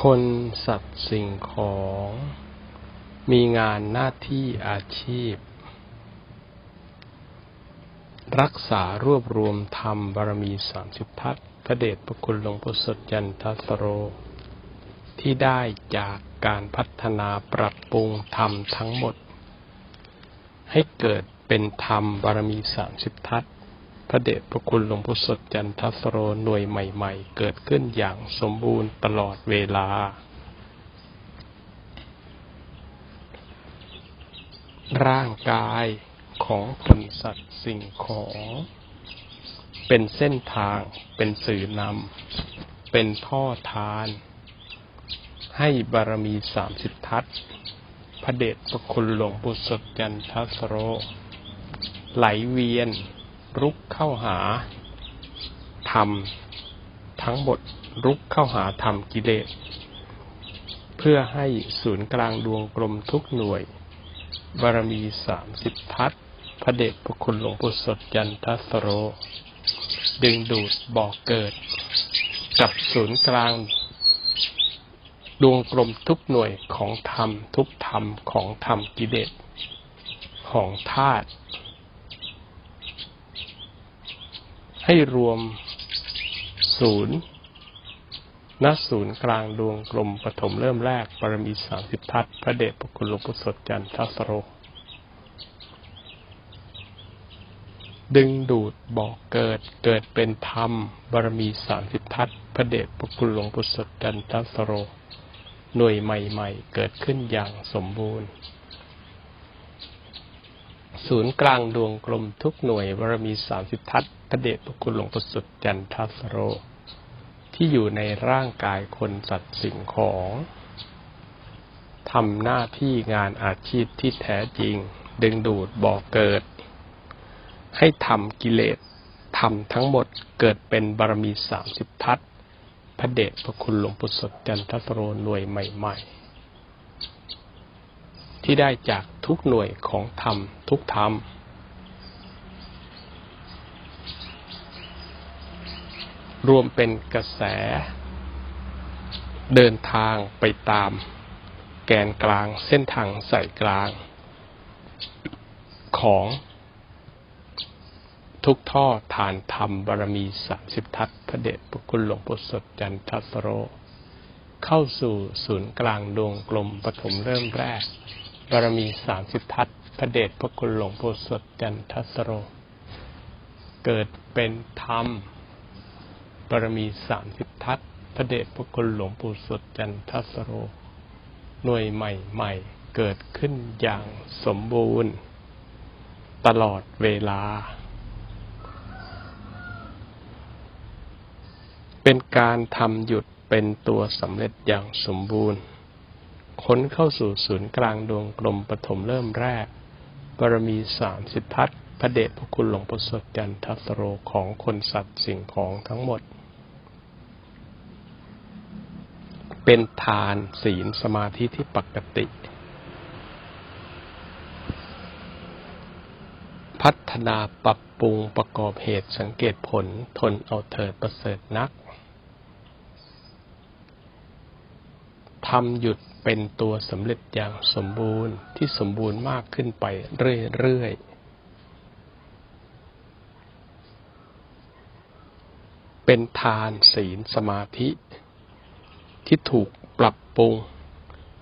คนสัตว์สิ่งของ มีงานหน้าที่อาชีพ รักษารวบรวมธรรมบารมีสามสิบทัศพระเดชพระคุณหลวงปู่สดจันทสโร ที่ได้จากการพัฒนาปรับปรุงธรรมทั้งหมด ให้เกิดเป็นธรรมบารมีสามสิบทัศ พระเดชพระคุณหลวงพ่อสดจันทสโรหน่วยใหม่ ๆ เกิดขึ้นอย่างสมบูรณ์ตลอดเวลา ร่างกายของคนสัตว์สิ่งของ เป็นเส้นทาง เป็นสื่อนำ เป็นท่อทาน ให้บารมีสามสิบทัศพระเดชพระคุณหลวงปู่สดจันทสโร ไหลเวียน รุกเข้าหาธรรมทั้งหมดรุกเข้าหาธรรมกิเลส เพื่อให้ศูนย์กลางดวงกลมทุกหน่วย บารมีสามสิบทัศพระเดชพระคุณหลวงปู่สดยันทัสโร ดึงดูดบอกเกิด กับศูนย์กลางดวงกลมทุกหน่วยของธรรมทุกธรรมของธรรมกิเลสของธาตุ ให้รวมศูนย์ณศูนย์กลางดวงกลมปฐมเริ่มแรก ปรมีสามสิบทัศพระเดชพระคุณหลวงปู่สดจันทสโร ดึงดูดบอกเกิดเกิดเป็นธรรมบารมีสามสิบทัศพระเดชพระคุณหลวงปู่สดจันทสโร หน่วยใหม่ ๆ เกิดขึ้นอย่างสมบูรณ์ ศูนย์กลางดวงกลมทุกหน่วยบารมีสามสิบทัศพระเดชพระคุณหลวงปู่สุดจันทัสโร ที่อยู่ในร่างกายคนสัตว์สิ่งของทำหน้าที่งานอาชีพที่แท้จริง ดึงดูดบ่อเกิด ให้ทำกิเลสทำทั้งหมดเกิดเป็นบารมีสามสิบทัศพระเดชพระคุณหลวงปู่สดจันทสโรหน่วยใหม่ ๆ ที่ได้จากทุกหน่วยของธรรมทุกธรรม รวมเป็นกระแส เดินทางไปตาม แกนกลางเส้นทางสายกลาง ของทุกท่อฐานธรรมบารมีสามสิบทัศพระเดชพระคุณหลวงปู่สดจันทัสโร เข้าสู่ศูนย์กลางดวงกลมปฐมเริ่มแรก บารมีสามสิบทัศพระเดชพระคุณหลวงปู่สดจันทัสโร เกิดเป็นธรรมบารมีสามสิบทัศพระเดชพระคุณหลวงปู่สดจันทัสโร หน่วยใหม่ๆ เกิดขึ้นอย่างสมบูรณ์ ตลอดเวลา เป็นการทำหยุดเป็นตัวสำเร็จอย่างสมบูรณ์ ค้นเข้าสู่ศูนย์กลางดวงกลมปฐมเริ่มแรก บารมีสามสิบทัศพระเดชพระคุณหลวงปู่สดจันทัสโรของคนสัตว์สิ่งของทั้งหมด เป็นทานศีลสมาธิที่ปกติ พัฒนาปรับปรุงประกอบเหตุสังเกตผลทนเอาเถิดประเสริฐนัก ทำหยุดเป็นตัวสำเร็จอย่างสมบูรณ์ที่สมบูรณ์มากขึ้นไปเรื่อยๆ เป็นทานศีลสมาธิ ที่ถูกปรับปรุง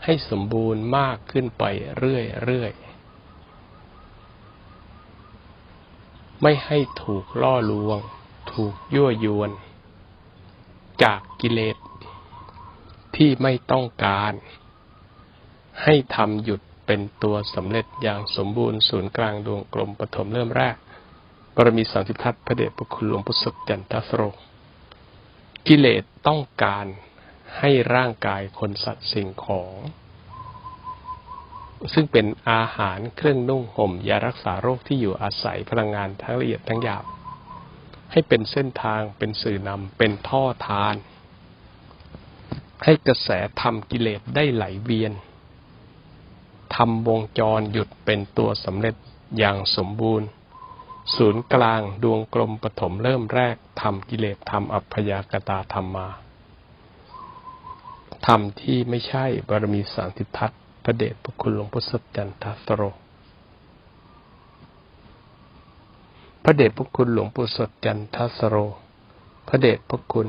ให้สมบูรณ์มากขึ้นไปเรื่อยๆไม่ให้ถูกล่อลวง ถูกยั่วยวน จากกิเลส ที่ไม่ต้องการ ให้ทำหยุดเป็นตัวสำเร็จอย่างสมบูรณ์ศูนย์กลางดวงกลมปฐมเริ่มแรกบรมีสามสิบทัศพระเดชพระคุณหลวงพุทธจันทสโรกิเลสต้องการให้ร่างกายคนสัตว์สิ่งของ ซึ่งเป็นอาหารเครื่องนุ่งห่มยารักษาโรคที่อยู่อาศัยพลังงานทั้งละเอียดทั้งหยาบให้เป็นเส้นทางเป็นสื่อนำเป็นท่อทาน ให้กระแสธรรมกิเลสได้ไหลเวียนทำวงจรหยุดเป็นตัวสำเร็จอย่างสมบูรณ์ ศูนย์กลางดวงกลมปฐมเริ่มแรกทำกิเลสทำอัพยากตาธรรมมาธรรมที่ไม่ใช่บารมีสามสิทัศน์พระเดชพระคุณหลวงพ่อสดจันทสโร พระเดชพระคุณหลวงปู่สดจันทสโร พระเดชพระคุณ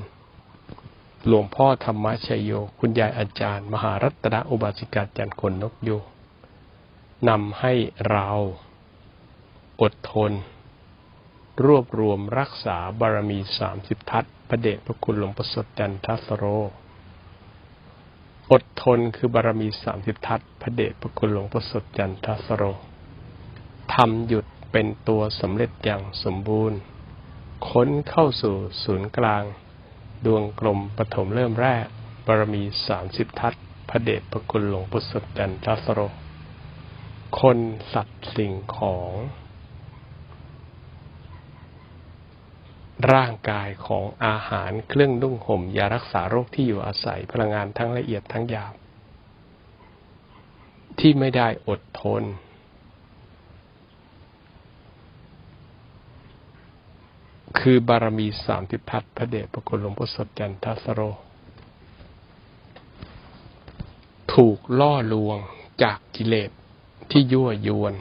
หลวงพ่อธรรมชัยโย คุณยายอาจารย์ มหารัตนอุบาสิกาจันทร์คนนกยูนำให้เราอดทน รวบรวมรักษาบารมีสามสิบทัศพระเดชพระคุณหลวงปู่สดจันทัสโร อดทนคือบารมีสามสิบทัศพระเดชพระคุณหลวงพ่อสดจันทัสโรทำหยุดเป็นตัวสำเร็จอย่างสมบูรณ์ ค้นเข้าสู่ศูนย์กลาง ดวงกลมปฐมเริ่มแรก บารมีสามสิบทัศพระเดชพระคุณหลวงพ่อสดจันทสโร คนสัตว์สิ่งของ ร่างกายของอาหารเครื่องนุ่งห่มยารักษาโรคที่อยู่อาศัยพลังงานทั้งละเอียดทั้งหยาบ ที่ไม่ได้อดทน คือบารมีสามทิทัศน์พระเดชพระคุณหลวงพ่อสดจันทสโร ถูกล่อลวงจากกิเลสที่ยั่วยวน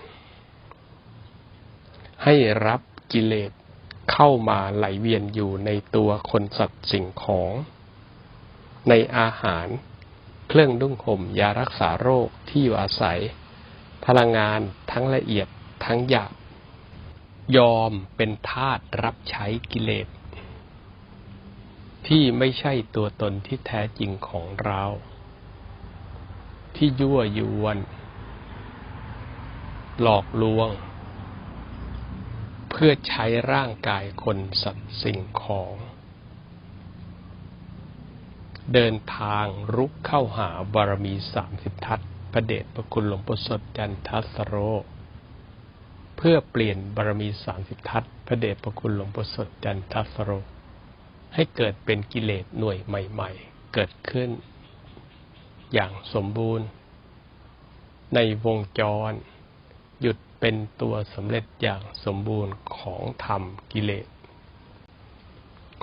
ให้รับกิเลสเข้ามาไหลเวียนอยู่ในตัวคนสัตว์สิ่งของ ในอาหาร เครื่องนุ่งห่มยารักษาโรคที่อยู่อาศัย พลังงานทั้งละเอียดทั้งหยาบ ยอมเป็นทาสรับใช้กิเลส ที่ไม่ใช่ตัวตนที่แท้จริงของเรา ที่ยั่วยวน หลอกลวง เพื่อใช้ร่างกายคนสัตว์สิ่งของ เดินทางรุกเข้าหาบารมีสามสิบทัศพระเดชพระคุณหลวงพ่อสดจันทัสโร เพื่อเปลี่ยนบารมีสามสิบทัศพระเดชพระคุณหลวงพ่สดจันทัสโร ให้เกิดเป็นกิเลสหน่วยใหม่ ๆ เกิดขึ้น อย่างสมบูรณ์ ในวงจร หยุดเป็นตัวสำเร็จอย่างสมบูรณ์ของธรรมกิเลส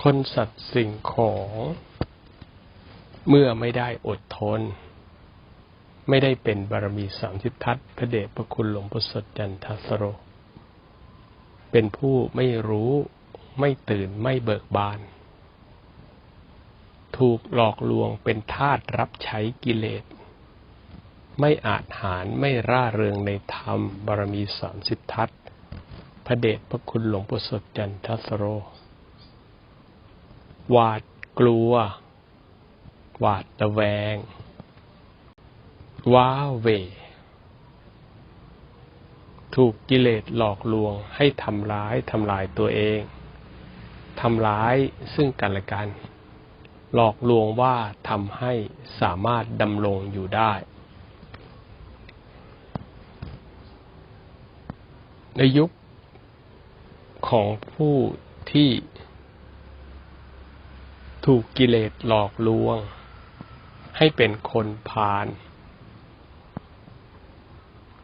คนสัตว์สิ่งของ เมื่อไม่ได้อดทน ไม่ได้เป็นบารมีสามสิบทัศพระเดชพระคุณหลวงพ่อสดจันทสโร เป็นผู้ไม่รู้ ไม่ตื่นไม่เบิกบาน ถูกหลอกลวงเป็นทาสรับใช้กิเลส ไม่อาจหารไม่ร่าเริงในธรรมบารมีสามสิบทัศพระเดชพระคุณหลวงพ่สดจันทสโร หวาดกลัว หวาดระแวง ว้าเว ถูกกิเลสหลอกลวง ให้ทำร้ายทำลายตัวเองทำร้ายซึ่งกันและกัน หลอกลวงว่าทำให้สามารถดำรงอยู่ได้ ในยุคของผู้ที่ถูกกิเลสหลอกลวง ให้เป็นคนพาล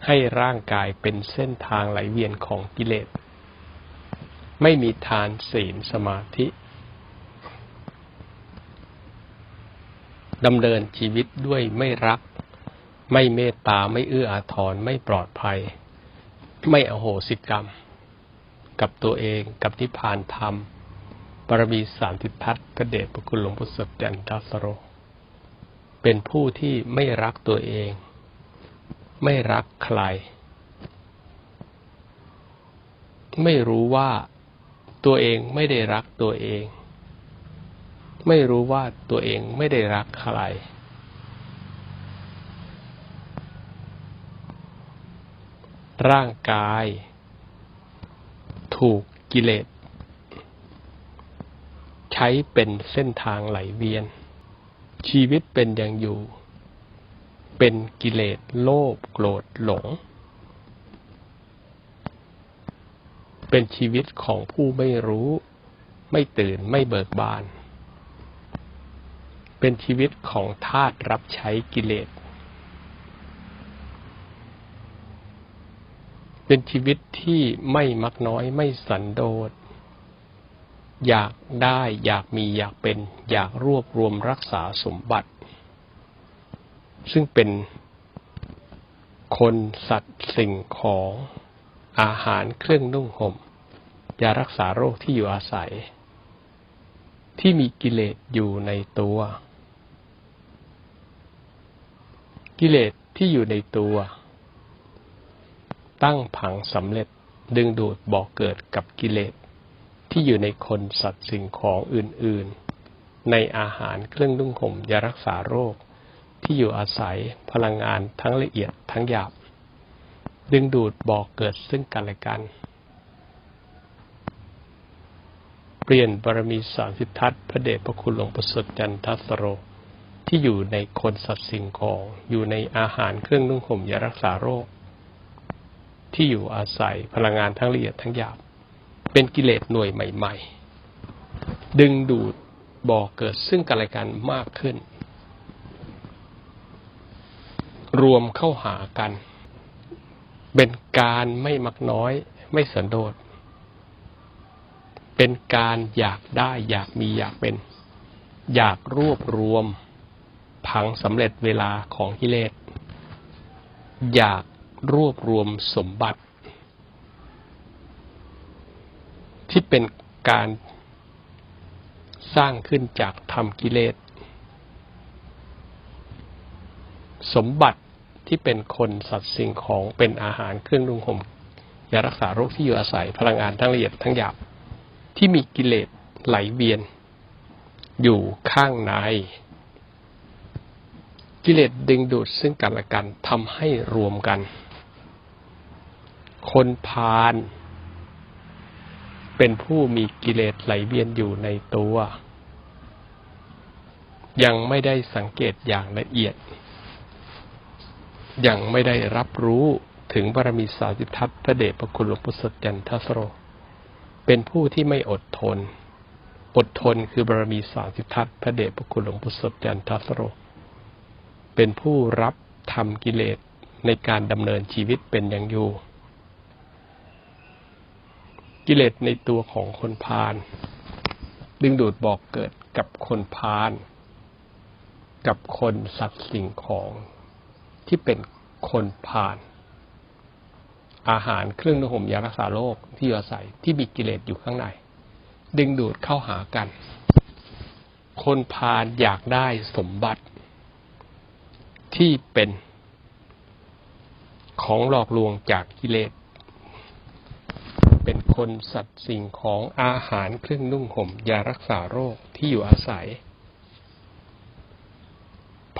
ให้ร่างกายเป็นเส้นทางไหลเวียนของกิเลส ไม่มีทานศีลสมาธิดำเนินชีวิตด้วยไม่รัก ไม่เมตตาไม่เอื้ออาทรไม่ปลอดภัย ไม่อโหสิกรรม กับตัวเองกับนิพพานธรรมบารมีสามทิพัฒน์พระเดชพระคุณหลวงพุทธสดจันทสโร เป็นผู้ที่ไม่รักตัวเอง ไม่รักใคร ไม่รู้ว่าตัวเองไม่ได้รักตัวเอง ไม่รู้ว่าตัวเองไม่ได้รักใคร ร่างกาย ถูกกิเลสใช้เป็นเส้นทางไหลเวียน ชีวิตเป็นอย่างอยู่ เป็นกิเลสโลภโกรธหลง เป็นชีวิตของผู้ไม่รู้ ไม่ตื่นไม่เบิกบาน เป็นชีวิตของทาสรับใช้กิเลส เป็นชีวิตที่ไม่มักน้อยไม่สันโดษอยากได้อยากมีอยากเป็น อยากรวบรวมรักษาสมบัติ ซึ่งเป็นคนสัตว์สิ่งของอาหารเครื่องนุ่งห่มยารักษาโรคที่อยู่อาศัย ที่มีกิเลสอยู่ในตัว กิเลสที่อยู่ในตัว ตั้งผังสำเร็จดึงดูดบ่อกเกิดกับกิเลสที่อยู่ในคนสัตว์สิ่งของอื่น ๆ ในอาหารเครื่องนุ่งห่มยารักษาโรค ที่อยู่อาศัยพลังงานทั้งละเอียดทั้งหยาบ ดึงดูดบ่อกเกิดซึ่งกันและกัน เปลี่ยนบารมีสามสิบทัศพระเดชพระคุณหลวงประเสริฐจันทัสโร ที่อยู่ในคนสัตว์สิ่งของอยู่ในอาหารเครื่องนุ่งห่มยารักษาโรค ที่อยู่อาศัยพลังงานทั้งละเอียดทั้งหยาบ เป็นกิเลสหน่วยใหม่ ๆ ดึงดูดบ่อกเกิดซึ่งกันและกันมากขึ้น รวมเข้าหากัน เป็นการไม่มักน้อย ไม่สันโดษ เป็นการอยากได้อยากมีอยากเป็น อยากรวบรวม ผังสำเร็จเวลาของกิเลส อยากรวบรวมสมบัติ ที่เป็นการสร้างขึ้นจากธรรมกิเลส สมบัติที่เป็นคนสัตว์สิ่งของเป็นอาหารเครื่องนุ่งห่มยารักษาโรคที่อยู่อาศัยพลังงานทั้งละเอียดทั้งหยาบที่มีกิเลสไหลเวียน อยู่ข้างใน กิเลสดึงดูดซึ่งกันและกันทำให้รวมกัน คนพาลเป็นผู้มีกิเลสไหลเวียนอยู่ในตัว ยังไม่ได้สังเกตอย่างละเอียด ยังไม่ได้รับรู้ถึงบารมีสาสิทัศพระเดชพระคุณหลวงพุทธจันทสโร เป็นผู้ที่ไม่อดทน อดทนคือบารมีสาสิทัศพระเดชพระคุณหลวงพุทธจันทสโร เป็นผู้รับทำกิเลสในการดำเนินชีวิตเป็นอย่างอยู่ กิเลสในตัวของคนพาลดึงดูดบอกเกิดกับคนพาลกับคนสัตว์สิ่งของ ที่เป็นคนพาลอาหารเครื่องนุ่งห่มยารักษาโรคที่อยู่อาศัยที่มีกิเลสอยู่ข้างใน ดึงดูดเข้าหากัน คนพาลอยากได้สมบัติที่เป็นของหลอกลวงจากกิเลส เป็นคนสัตว์สิ่งของอาหารเครื่องนุ่งห่มยารักษาโรคที่อยู่อาศัย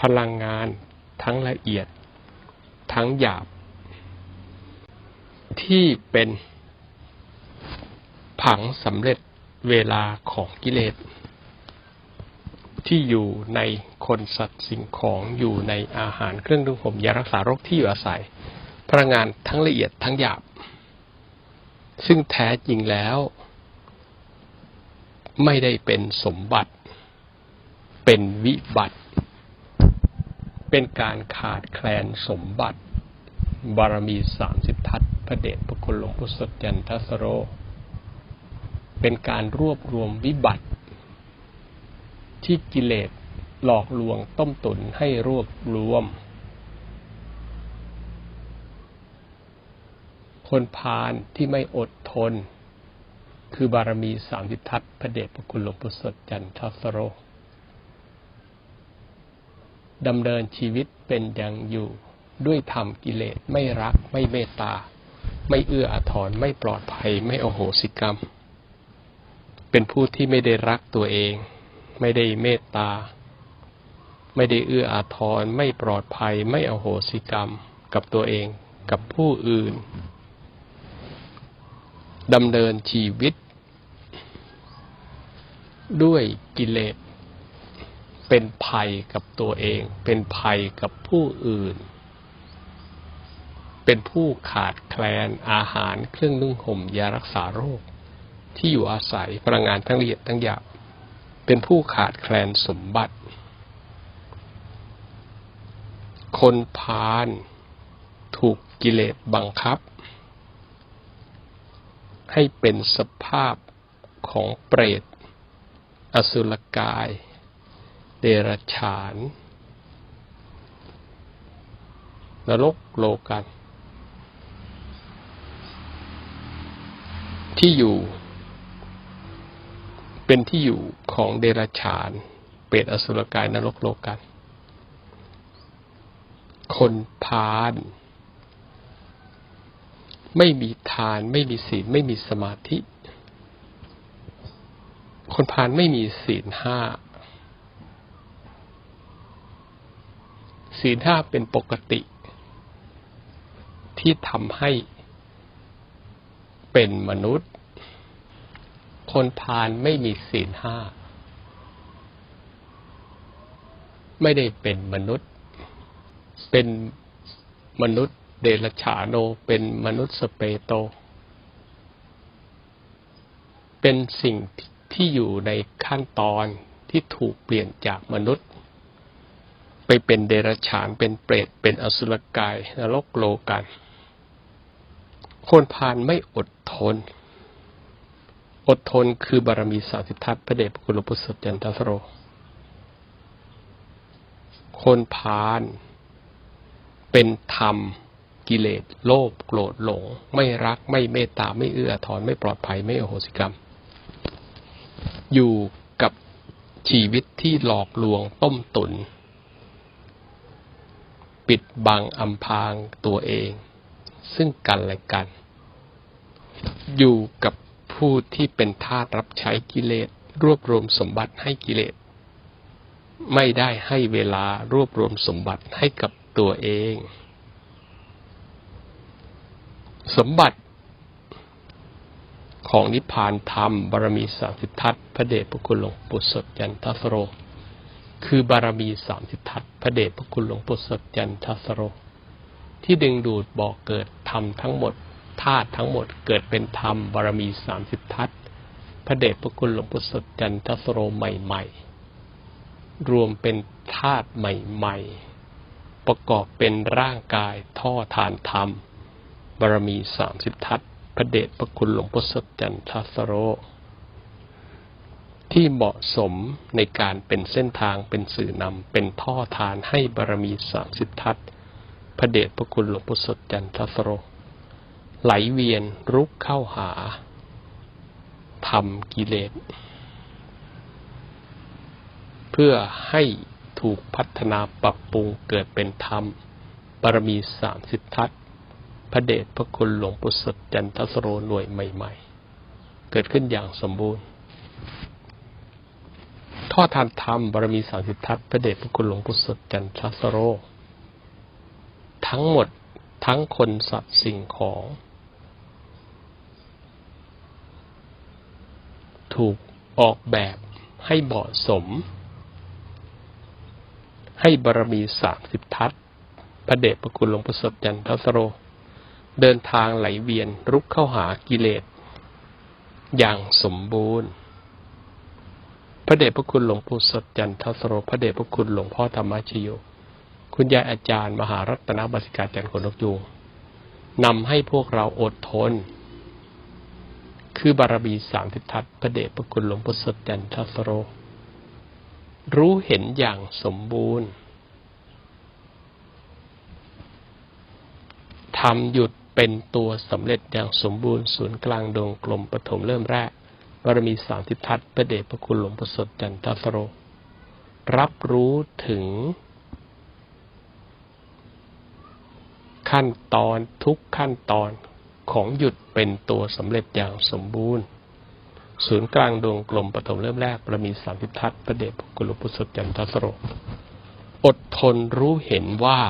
พลังงานทั้งละเอียด ทั้งหยาบ ที่เป็นผังสำเร็จเวลาของกิเลส ที่อยู่ในคนสัตว์สิ่งของอยู่ในอาหารเครื่องนุ่งห่มยารักษาโรคที่อยู่อาศัย พลังงานทั้งละเอียดทั้งหยาบ ซึ่งแท้จริงแล้ว ไม่ได้เป็นสมบัติ เป็นวิบัติ เป็นการขาดแคลนสมบัติ บารมีสามสิบทัศน์พระเดชพระคุณหลวงพุทธจันทสโร เป็นการรวบรวมวิบัติ ที่กิเลสหลอกลวงต้มตุนให้รวบรวม คนพาลที่ไม่อดทน คือบารมีสามสิบทัศน์พระเดชพระคุณหลวงพุทธจันทสโร ดำเนินชีวิตเป็นอย่างอยู่ ด้วยธรรมกิเลสไม่รักไม่เมตตา ไม่เอื้ออาทรไม่ปลอดภัยไม่โอโหสิกรรม เป็นผู้ที่ไม่ได้รักตัวเอง ไม่ได้เมตตา ไม่ได้เอื้ออาทรไม่ปลอดภัย ไม่โอโหสิกรรม กับตัวเองกับผู้อื่นดำเนินชีวิต ด้วยกิเลส เป็นภัยกับตัวเอง เป็นภัยกับผู้อื่น เป็นผู้ขาดแคลนอาหารเครื่องนุ่งห่มยารักษาโรค ที่อยู่อาศัยพลังงานทั้งละเอียดทั้งหยาบเป็นผู้ขาดแคลนสมบัติ คนพาลถูกกิเลสบังคับ ให้เป็นสภาพของเปรต อสุรกาย เดรัจฉาน นรกโลกัน ที่อยู่ เป็นที่อยู่ของเดรัจฉาน เปรตอสุรกายนรกโลกัน คนพาลไม่มีทาน ไม่มีศีล ไม่มีสมาธิ คนพาลไม่มีศีลห้า ศีลห้าเป็นปกติ ที่ทำให้เป็นมนุษย์ คนพาลไม่มีศีลห้า ไม่ได้เป็นมนุษย์ เป็นมนุษย์เดรัจฉาโน เป็นมนุษย์สเปโต เป็นสิ่งที่อยู่ในขั้นตอนที่ถูกเปลี่ยนจากมนุษย์ ไปเป็นเดรัจฉานเป็นเปรตเป็นอสุรกายนรกโลกันคนพาลไม่อดทน อดทนคือบารมีสาสิทัศพระเดชพระคุณหลวงพุทธสดจันทสโร คนพาลเป็นธรรมกิเลสโลภโกรธหลง ไม่รักไม่เมตตาไม่เอื้อถอนไม่ปลอดภัยไม่อโหสิกรรม อยู่กับชีวิตที่หลอกลวงต้มตุน ปิดบังอำพรางตัวเอง ซึ่งกันและกัน อยู่กับผู้ที่เป็นทาสรับใช้กิเลส รวบรวมสมบัติให้กิเลส ไม่ได้ให้เวลารวบรวมสมบัติให้กับตัวเอง สมบัติของนิพพานธรรมบารมีสามสิบทัศพระเดชพระคุณหลวงปู่สดยันทัสโร คือบารมีสามสิบทัศพระเดชพระคุณหลวงปู่สดยันทัสโร ที่ดึงดูดบอกเกิดธรรมทั้งหมดธาตุทั้งหมดเกิดเป็นธรรมบารมีสามสิบทัศพระเดชพระคุณหลวงปู่สดจันทัสโรใหม่ ๆ รวมเป็นธาตุใหม่ ๆ ประกอบเป็นร่างกายท่อทานธรรมบารมีสามสิบทัศพระเดชพระคุณหลวงปู่สดจันทัสโร ที่เหมาะสมในการเป็นเส้นทางเป็นสื่อนำเป็นท่อทานให้บารมีสามสิบทัศพระเดชพระคุณหลวงปู่สดจันทัสโร ไหลเวียนรุกเข้าหาทำกิเลส เพื่อให้ถูกพัฒนาปรับปรุงเกิดเป็นธรรมบารมีสามสิบทัศพระเดชพระคุณหลวงปู่สดจันทสโรหน่วยใหม่ ๆ เกิดขึ้นอย่างสมบูรณ์ ทอดทานธรรมบารมีสามสิบทัศพระเดชพระคุณหลวงปู่สดจันทรสโร ทั้งหมดทั้งคนสัตว์สิ่งของ ถูกออกแบบให้เหมาะสม ให้บารมีสามสิบทัศพระเดชพระคุณหลวงประสบจันทรสโร เดินทางไหลเวียนรุกเข้าหากิเลสอย่างสมบูรณ์ ระเดชพระคุณหลวงปู่สดจันทสโรพระเดชพระคุณหลวงพ่อธรรมชโย คุณยายอาจารย์ มหารัตนบาสิกาจันทร์ขนนกยูงนำให้พวกเราอดทน คือบารมีสามทิทัศพระเดชพระคุณหลวงปู่สดจันทสโร รู้เห็นอย่างสมบูรณ์ทำหยุดเป็นตัวสำเร็จอย่างสมบูรณ์ศูนย์กลางดวงกลมปฐมเริ่มแรก บารมีสามทิทัศพระเดชพระคุณหลวงปู่สดจันทสโร รับรู้ถึง ขั้นตอนทุกขั้นตอนของหยุดเป็นตัวสำเร็จอย่างสมบูรณ์ ศูนย์กลางดวงกลมปฐมเริ่มแรกประมีสามพิทัศน์ประเดชกุลปุสจันทสโร อดทนรู้เห็นว่า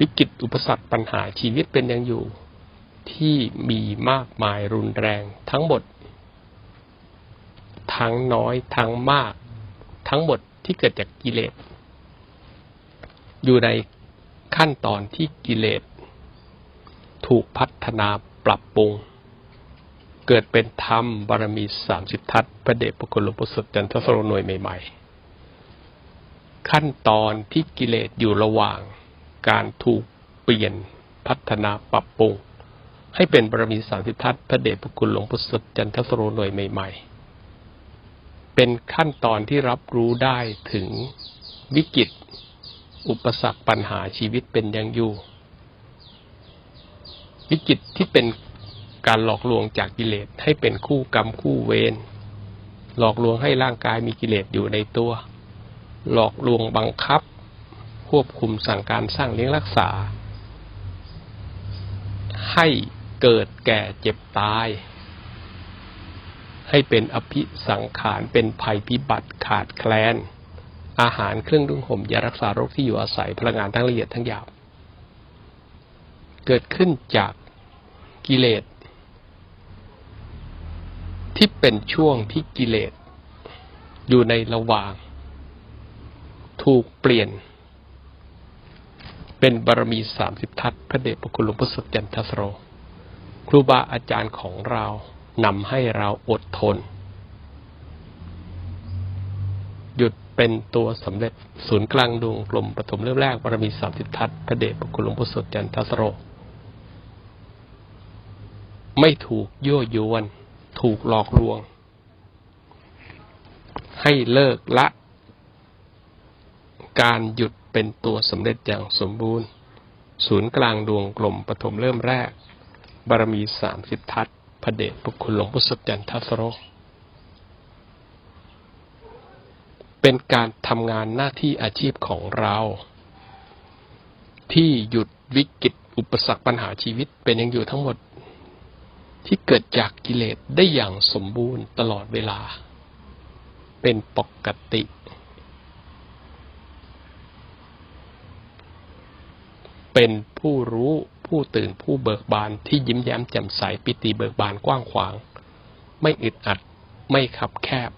วิกฤตอุปสรรคปัญหาชีวิตเป็นยังอยู่ที่มีมากมายรุนแรงทั้งหมด ทั้งน้อยทั้งมาก ทั้งหมดที่เกิดจากกิเลส อยู่ในขั้นตอนที่กิเลส ถูกพัฒนาปรับปรุง เกิดเป็นธรรมบารมีสามสิบทัศพระเดชพระคุณหลวงปู่สดจันทสโรนวยใหม่ๆ ขั้นตอนที่กิเลสอยู่ระหว่างการถูกเปลี่ยนพัฒนาปรับปรุง ให้เป็นบารมีสามสิบทัศพระเดชพระคุณหลวงปู่สดจันทสโรนวยใหม่ๆ เป็นขั้นตอนที่รับรู้ได้ถึงวิกฤต อุปสรรคปัญหาชีวิตเป็นอย่างอยู่วิกฤตที่เป็นการหลอกลวงจากกิเลสให้เป็นคู่กรรมคู่เวรหลอกลวงให้ร่างกายมีกิเลสอยู่ในตัว หลอกลวงบังคับ ควบคุมสั่งการสร้างเลี้ยงรักษา ให้เกิดแก่เจ็บตาย ให้เป็นอภิสังขารเป็นภัยพิบัติขาดแคลน อาหารเครื่องนุ่งห่มยารักษาโรคที่อยู่อาศัยพลังงานทั้งละเอียดทั้งหยาบเกิดขึ้นจากกิเลส ที่เป็นช่วงที่กิเลส อยู่ในระหว่าง ถูกเปลี่ยน เป็นบารมีสามสิบทัศพระเดชพระคุณหลวงพ่อสดจันทสโร ครูบาอาจารย์ของเรา นำให้เราอดทน หยุดเป็นตัวสำเร็จศูนย์กลางดวงกลมปฐมเริ่มแรกบารมีสามสิบทัศพระเดชพระคุณหลวงพ่อสดจันทสโร ไม่ถูกยั่วยวน ถูกหลอกลวง ให้เลิกละ การหยุดเป็นตัวสำเร็จอย่างสมบูรณ์ ศูนย์กลางดวงกลมปฐมเริ่มแรก บารมีสามสิบทัศ พระเดชพระคุณหลวงพุทธจันทสโรเป็นการทำงานหน้าที่อาชีพของเรา ที่หยุดวิกฤตอุปสรรคปัญหาชีวิตเป็นยังอยู่ทั้งหมด ที่เกิดจากกิเลสได้อย่างสมบูรณ์ตลอดเวลา เป็นปกติ เป็นผู้รู้ ผู้ตื่นผู้เบิกบานที่ยิ้มแย้มแจ่มใสปิติเบิกบานกว้างขวาง ไม่อึดอัดไม่ขับแคบ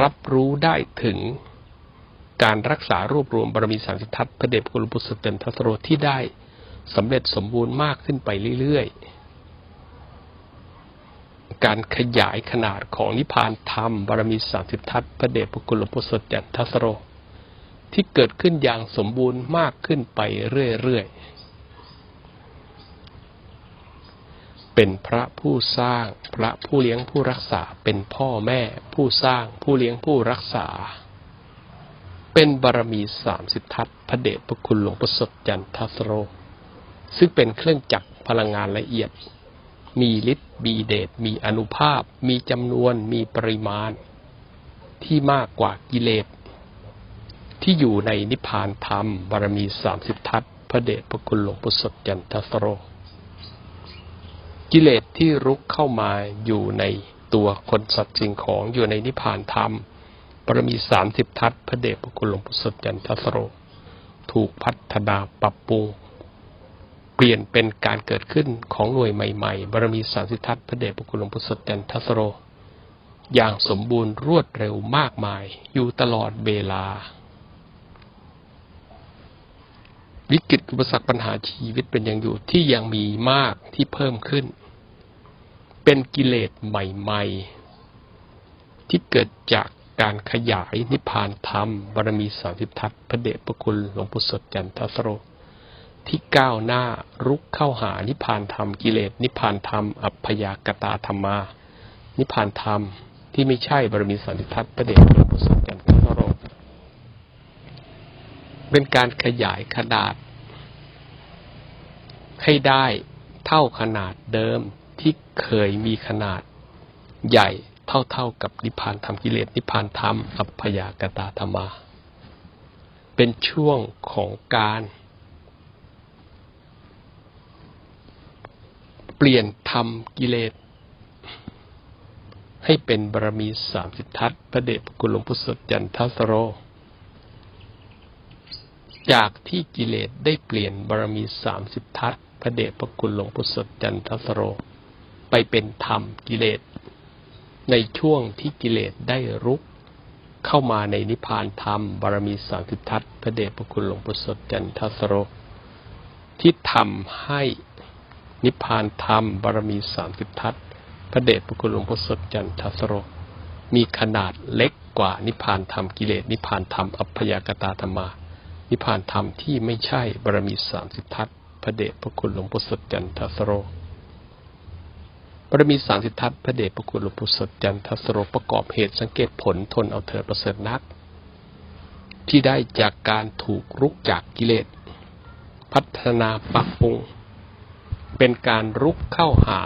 รับรู้ได้ถึงการรักษารวบรวมบารมีสามสิทธัตพระเดชพระคุณพุทธเต็มทัศโรที่ได้สำเร็จสมบูรณ์มากขึ้นไปเรื่อยๆ การขยายขนาดของนิพพานธรรมบารมีสามสิทธัตพระเดชพระคุณหลวงพ่อสดจันทัสโรที่เกิดขึ้นอย่างสมบูรณ์มากขึ้นไปเรื่อยๆ เป็นพระผู้สร้าง พระผู้เลี้ยงผู้รักษา เป็นพ่อแม่ ผู้สร้าง ผู้เลี้ยงผู้รักษา เป็นบารมีสามสิทธัตพระเดชพระคุณหลวงประสดจันทัสโร ซึ่งเป็นเครื่องจักรพลังงานละเอียด มีฤทธิ์มีเดช มีอนุภาพ มีจำนวน มีปริมาณ ที่มากกว่ากิเลส ที่อยู่ในนิพพานธรรม บารมีสามสิบทัศพระเดชพระคุณหลวงประสดจันทัสโร กิเลสที่รุกเข้ามาอยู่ในตัวคนสัตว์สิ่งของอยู่ในนิพพานธรรมปรมีสามสิบทัศพระเดชพระคุณหลวงพุทธจันทสโร ถูกพัฒนาปรับปรุงเปลี่ยนเป็นการเกิดขึ้นของหน่วยใหม่ๆ บารมีสามสิบทัศพระเดชพระคุณหลวงพุทธจันทสโร อย่างสมบูรณ์รวดเร็วมากมาย อยู่ตลอดเวลา วิกฤตอุปสรรคปัญหาชีวิตเป็นอย่างอยู่ที่ยังมีมากที่เพิ่มขึ้น เป็นกิเลสใหม่ ๆ ที่เกิดจากการขยายนิพพานธรรมบารมีสามสิบทัศพระเดชพระคุณหลวงปู่สดจันทสโร ที่ก้าวหน้ารุกเข้าหานิพพานธรรมกิเลส นิพพานธรรม อัพยากตาธรรมา นิพพานธรรมที่ไม่ใช่บารมีสามสิบทัศพระเดชหลวงปู่สดจันทสโร เป็นการขยายขนาด ให้ได้เท่าขนาดเดิม ที่เคยมีขนาดใหญ่เท่าๆกับนิพพานธรรมกิเลสนิพพานธรรมอัพพยากตาธรรมา เป็นช่วงของการ เปลี่ยนธรรมกิเลส ให้เป็นบารมีสามสิทธัตพระเดชพระคุลวงพุทธจันทสโร จากที่กิเลสได้เปลี่ยนบารมีสามสิบทัศพระเดชพระคุณหลวงพุทธจันทสโร ไปเป็นธรรมกิเลส ในช่วงที่กิเลสได้รุกเข้ามาในนิพพานธรรมบารมีสามสิบทัศพระเดชพระคุณหลวงพุทธจันทสโร ที่ทำให้นิพพานธรรมบารมีสามสิบทัศพระเดชพระคุณหลวงพุทธจันทสโร มีขนาดเล็กกว่านิพพานธรรมกิเลส นิพพานธรรมอัพพยากตาธรรมา นิพพานธรรมที่ไม่ใช่บารมีสามสิบทัศพระเดชพระคุณหลวงปู่สดจันทสโร บารมีสามสิบทัศพระเดชพระคุณหลวงปู่สดจันทสโรประกอบเหตุสังเกตผลทนเอาเถิดประเสริฐนัก ที่ได้จากการถูกรุกจากกิเลส พัฒนาปรับปรุง เป็นการรุกเข้าหา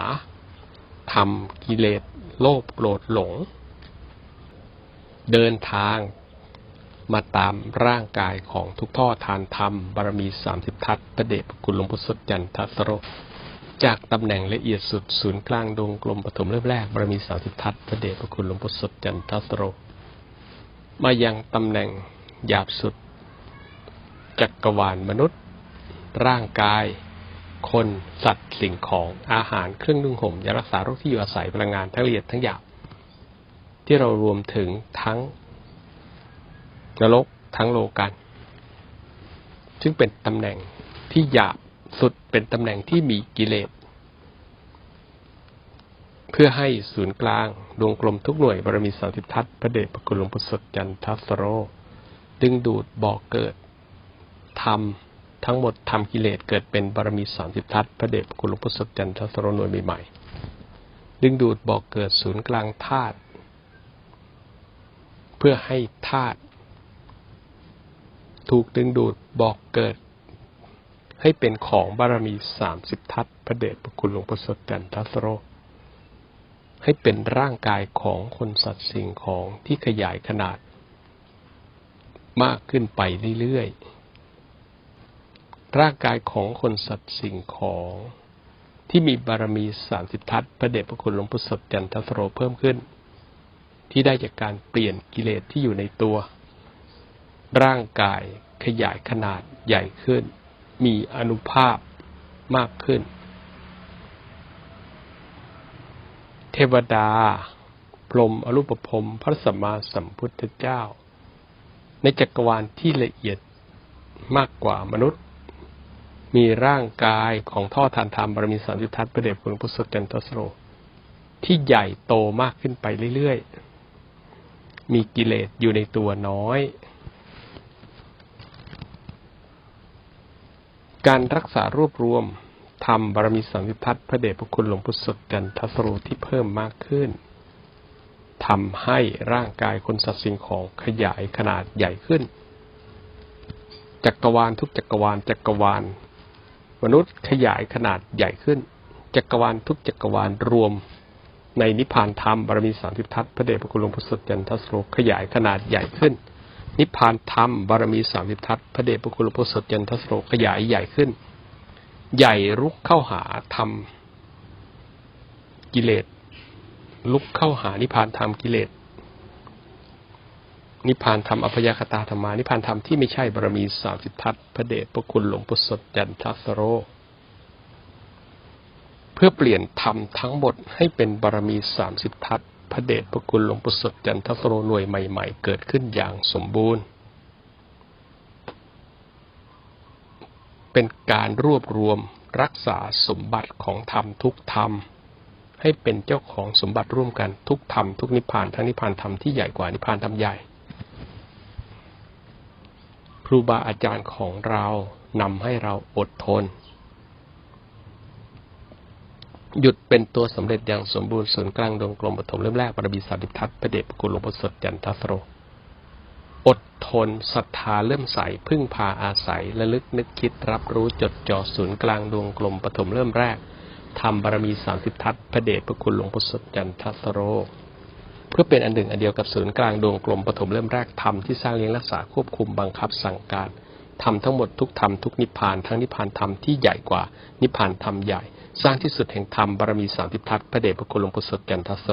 ทำกิเลส โลภโกรธหลง เดินทางมาตามร่างกายของทุกท่อทานธรรมบารมีสามสิบทัศน์พระเดชพระคุณหลวงพ่สดจันทสโร จากตำแหน่งละเอียดสุดศูนย์กลางดวงกลมปฐมเริ่มแรกบารมีสามสิทัศน์พระเดชพระคุณหลวงพ่อสดจันทสโร มายังตำแหน่งหยาบสุด จักรวาลมนุษย์ ร่างกาย คนสัตว์สิ่งของอาหารเครื่องนุ่งห่มยารักษาโรคที่อยู่อาศัยพลังงานทั้งละเอียดทั้งหยาบ ที่เรารวมถึงทั้งนรกทั้งโลกัน ซึ่งเป็นตำแหน่งที่หยาบ สุดเป็นตำแหน่งที่มีกิเลส เพื่อให้ศูนย์กลางดวงกลมทุกหน่วยบารมีสามสิบทัศพระเดชพระคุณหลวงพ่อสดจันทัสโร ดึงดูดบอกเกิดทำทั้งหมดทำกิเลสเกิดเป็นบารมีสามสิบทัศพระเดชพระคุณหลวงพ่อสดจันทัสโรหน่วยใหม่ๆดึงดูดบอกเกิดศูนย์กลางธาตุเพื่อให้ธาตุถูกดึงดูดบอกเกิด ให้เป็นของบารมีสามสิบทัศพระเดชพระคุณหลวงพ่อสดจันทัสโร ให้เป็นร่างกายของคนสัตว์สิ่งของที่ขยายขนาด มากขึ้นไปเรื่อยๆ ร่างกายของคนสัตว์สิ่งของ ที่มีบารมีสามสิบทัศพระเดชพระคุณหลวงพ่อสดจันทัสโรเพิ่มขึ้น ที่ได้จากการเปลี่ยนกิเลสที่อยู่ในตัว ร่างกายขยายขนาดใหญ่ขึ้น มีอนุภาพมากขึ้น เทวดา พรมอรูปภพพระสัมมาสัมพุทธเจ้า ในจักรวาลที่ละเอียดมากกว่ามนุษย์ มีร่างกายของท่อทานธรรมบารมีสามสิทัศน์ประเดชคุณพุทธจันทสโรที่ใหญ่โตมากขึ้นไปเรื่อยๆ มีกิเลสอยู่ในตัวน้อย การรักษารวบรวมทำบารมีสามสิบทัศน์พระเดชพระคุณหลวงพุทธสดจันทสโรที่เพิ่มมากขึ้นทำให้ร่างกายคนสัตว์สิ่งของขยายขนาดใหญ่ขึ้น จักรวาลทุกจักรวาลจักรวาล มนุษย์ขยายขนาดใหญ่ขึ้น จักรวาลทุกจักรวาลรวม ในนิพพานธรรมบารมีสามสิบทัศน์พระเดชพระคุณหลวงพุทธสดจันทสโรขยายขนาดใหญ่ขึ้น นิพพานธรรมบารมีสามสิบทัศพระเดชพระคุณหลวงพุทธสดจันทสโรขยายใหญ่ขึ้น ใหญ่รุกเข้าหาธรรมกิเลสลุกเข้าหานิพพานธรรมกิเลสนิพพานธรรมอภยคตาธรรมานิพพานธรรมที่ไม่ใช่บารมีสามสิบทัศพระเดชพระคุณหลวงพุทธสดจันทสโรเพื่อเปลี่ยนธรรมทั้งหมดให้เป็นบารมีสามสิบทัศน์ พระเดชพระคุณหลวงพุทธสดจันทสโรหน่วยใหม่ ๆ เกิดขึ้นอย่างสมบูรณ์ เป็นการรวบรวมรักษาสมบัติของธรรมทุกธรรม ให้เป็นเจ้าของสมบัติร่วมกันทุกธรรมทุกนิพพานทั้งนิพพานธรรมที่ใหญ่กว่านิพพานธรรมใหญ่ ครูบาอาจารย์ของเรานำให้เราอดทน หยุดเป็นตัวสำเร็จอย่างสมบูรณ์ศูนย์กลางดวงกลมปฐมเริ่มแรกบารมีสาดิทัศน์พระเดชพระคุณหลวงพ่อสดจันทสโร อดทนศรัทธาเริ่มใสพึ่งพาอาศัยระลึกนึกคิดรับรู้จดจ่อศูนย์กลางดวงกลมปฐมเริ่มแรกทำบารมีสามสิบทัศน์พระเดชพระคุณหลวงพ่อสดจันทสโร เพื่อเป็นอันหนึ่งอันเดียวกับศูนย์กลางดวงกลมปฐมเริ่มแรกธรรมที่สร้างเลี้ยงรักษาควบคุมบังคับสั่งการ ทำทั้งหมดทุกธรรมทุกนิพพานทั้งนิพพานธรรมที่ใหญ่กว่านิพพานธรรมใหญ่ สร้างที่สุดแห่งธรรมบารมีสามทิพทัศน์พระเดชพระคุณหลวงพ่อสดแก่นทส